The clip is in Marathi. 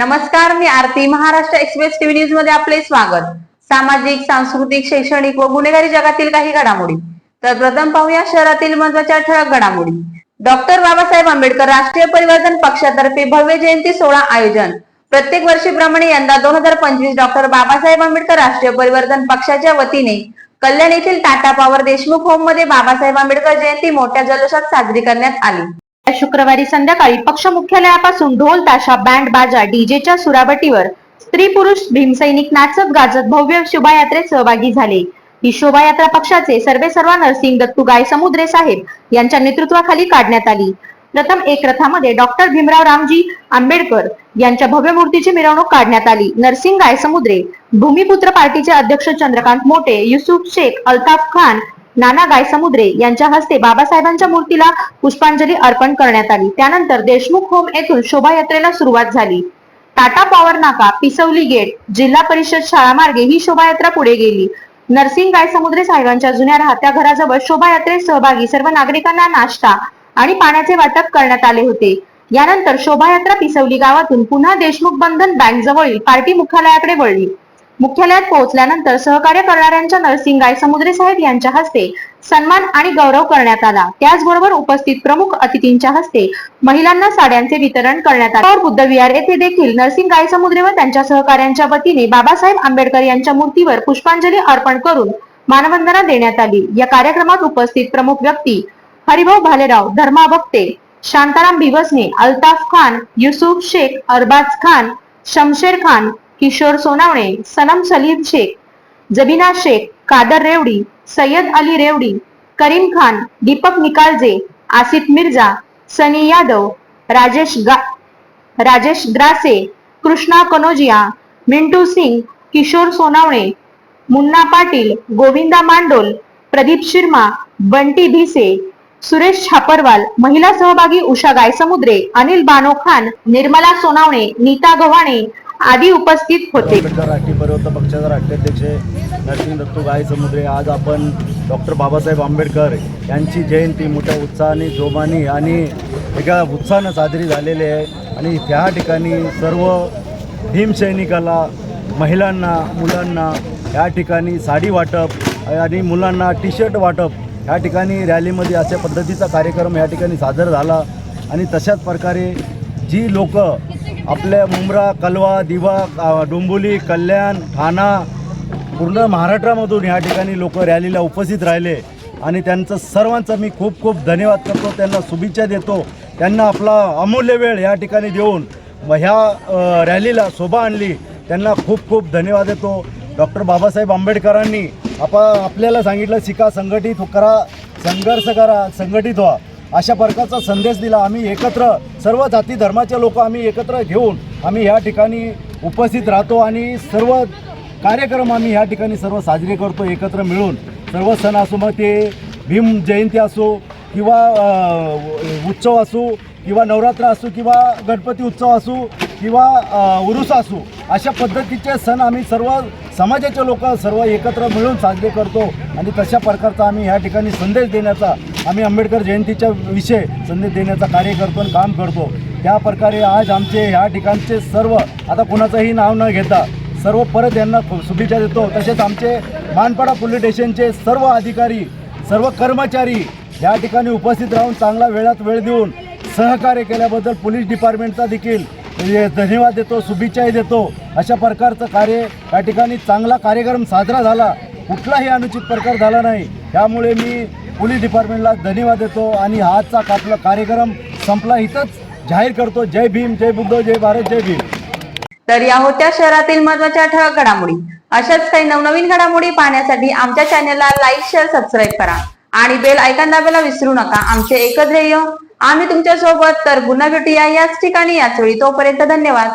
नमस्कार मी आरती. महाराष्ट्र एक्सप्रेस टीव्ही न्यूजमध्ये आपले स्वागत. सामाजिक सांस्कृतिक शैक्षणिक व गुन्हेगारी जगातील काही घडामोडी. तर प्रथम पाहूया शहरातील महत्त्वाच्या ठळक घडामोडी. डॉक्टर बाबासाहेब आंबेडकर राष्ट्रीय परिवर्तन पक्षातर्फे भव्य जयंती सोहळा आयोजन. प्रत्येक वर्षीप्रमाणे यंदा दोन हजार पंचवीस डॉक्टर बाबासाहेब आंबेडकर राष्ट्रीय परिवर्तन पक्षाच्या वतीने कल्याण येथील टाटा पॉवर देशमुख होममध्ये बाबासाहेब आंबेडकर जयंती मोठ्या जल्लोषात साजरी करण्यात आली. शुक्रवारी संध्याकाळी पक्ष मुख्यालयापासून ढोल ताशा बँड बाजा डीजेच्या सुरावटीवर स्त्री पुरुष भीमसैनिक नाचत गाजत भव्य शोभायात्रेत सहभागी झाले. ही शोभायात्रा पक्षाचे सर्वे सर्वा नरसिंग दत्तू गाय समुद्रे साहेब यांच्या नेतृत्वाखाली काढण्यात आली. प्रथम एक रथामध्ये डॉक्टर भीमराव रामजी आंबेडकर यांच्या भव्य मूर्तीची मिरवणूक काढण्यात आली. नरसिंग गायसमुद्रे भूमिपुत्र पार्टीचे अध्यक्ष चंद्रकांत मोटे युसुफ शेख अल्ताफ खान नाना गायसमुद्रे यांच्या हस्ते बाबासाहेबांच्या मूर्तीला पुष्पांजली अर्पण करण्यात आली. त्यानंतर देशमुख होम येथून शोभायात्रेला सुरुवात झाली. टाटा पॉवर नाका पिसवली गेट जिल्हा परिषद शाळा मार्गे ही शोभायात्रा पुढे गेली. नरसिंग गायसमुद्रे साहेबांच्या जुन्या राहत्या घराजवळ शोभायात्रेत सहभागी सर्व नागरिकांना नाश्ता आणि पाण्याचे वाटप करण्यात आले होते. यानंतर शोभायात्रा पिसवली गावातून पुन्हा देशमुख बंधन बँक जवळील पार्टी मुख्यालयाकडे वळली. मुख्यालयात पोहोचल्यानंतर सहकार्य करणाऱ्यांच्या नरसिंग गायसमुद्रे साहेब यांच्या हस्ते सन्मान आणि गौरव करण्यात आला. त्याचबरोबर उपस्थित प्रमुख अतिथींच्या हस्ते महिलांना साड्यांचे वितरण करण्यात आले. बुद्धविहार बुद्ध विहार येथे देखील नरसिंग गायसमुद्रे व त्यांच्या सहकाऱ्यांच्या वतीने बाबासाहेब आंबेडकर यांच्या मूर्तीवर पुष्पांजली अर्पण करून मानवंदना देण्यात आली. या कार्यक्रमात उपस्थित प्रमुख व्यक्ती हरिभाऊ भालेराव धर्मा भक्ते शांताराम भिवसने अल्ताफ खान युसुफ शेख अरबाज खान शमशेर खान किशोर सोनावणे सनम सलीम शेख जबीना शेख कादर रेवडी सय्यद अली रेवडी करीम खान दीपक निकालजे आसिफ मिर्झा सनी यादव राजेश गा राजेश ग्रासे कृष्णा कनोजिया मिंटू सिंग किशोर सोनावणे मुन्ना पाटील गोविंदा मांडोल प्रदीप शिर्मा बंटी भिसे सुरेश छापरवाल महिला सहभागी उषा गायसमुद्रे अनिल बानो खान निर्मला सोनावणे नीता गव्हाणे आदी उपस्थित होते. राष्ट्रीय परिवर्तन पक्षाचे राष्ट्राध्यक्ष नरसिंह दत्तू गाय समुद्रे. आज आपण डॉक्टर बाबासाहेब आंबेडकर यांची जयंती मोठ्या उत्साहाने जोमाने आणि एका उत्साहानं साजरी झालेली आहे. आणि त्या ठिकाणी सर्व भीमसैनिकाला महिलांना मुलांना या ठिकाणी साडी वाटप आणि मुलांना टी शर्ट वाटप या ठिकाणी रॅलीमध्ये अशा पद्धतीचा कार्यक्रम या ठिकाणी सादर झाला. आणि तशाच प्रकारे जी लोक आपल्या मुंब्रा कलवा दिवा डोंबोली कल्याण ठाणा पूर्ण महाराष्ट्रामधून या ठिकाणी लोक रॅलीला उपस्थित राहिले. आणि त्यांचं सर्वांचा मी खूप खूप धन्यवाद करतो. त्यांना शुभेच्छा देतो. त्यांना आपला अमूल्य वेळ या ठिकाणी देऊन व ह्या रॅलीला शोभा आणली. त्यांना खूप खूप धन्यवाद देतो. डॉक्टर बाबासाहेब आंबेडकरांनी आपा आपल्याला सांगितलं शिका संघटित करा संघर्ष करा संघटित व्हा. अशा प्रकारचा संदेश दिला. आम्ही एकत्र सर्व जाती धर्माचे लोक आम्ही एकत्र घेऊन आम्ही या ठिकाणी उपस्थित राहतो आणि सर्व कार्यक्रम आम्ही या ठिकाणी सर्व साजरे करतो एकत्र मिळून. सर्व सण असो मग ते भीम जयंती असो किंवा उत्सव असो किंवा नवरात्र असो किंवा गणपती उत्सव असो किंवा उरुस असो अशा पद्धतीचे सण आम्ही सर्व समाजाचे लोक सर्व एकत्र मिळून साजरे करतो आणि तशा प्रकारचा आम्ही ह्या ठिकाणी संदेश देण्याचा आम्ही आंबेडकर जयंतीच्या विषय संदेश देण्याचा कार्य करतो आणि काम करतो. त्या प्रकारे आज आमचे ह्या ठिकाणचे सर्व आता कोणाचंही नाव न घेता सर्व परत यांना शुभेच्छा देतो. तसेच आमचे मानपाडा पोलीस स्टेशनचे सर्व अधिकारी सर्व कर्मचारी या ठिकाणी उपस्थित राहून चांगला वेळात वेळ देऊन सहकार्य केल्याबद्दल पोलीस डिपार्टमेंटचा देखील धन्यवाद देतो शुभेच्छाही देतो. अशा प्रकारचं कार्य या ठिकाणी चांगला कार्यक्रम साजरा झाला. कुठलाही अनुचित प्रकार झाला नाही. त्यामुळे मी पोलीस डिपार्टमेंटला धन्यवाद देतो आणि आजचा आपला कार्यक्रम संपला. इथंच जाहीर करतो. जय भीम जय बुद्ध जय भारत जय भीम. तर या होत्या शहरातील महत्त्वाच्या ठळक घडामोडी. अशाच काही नवनवीन घडामोडी पाहण्यासाठी आमच्या चॅनलला लाईक शेअर सबस्क्राईब करा. आणि बेल ऐकन दाबायला विसरू नका. आमचे एकच ध्येय आम्ही तुमच्यासोबत तर पुन्हा भेटूया याच ठिकाणी याच वेळी. तोपर्यंत धन्यवाद.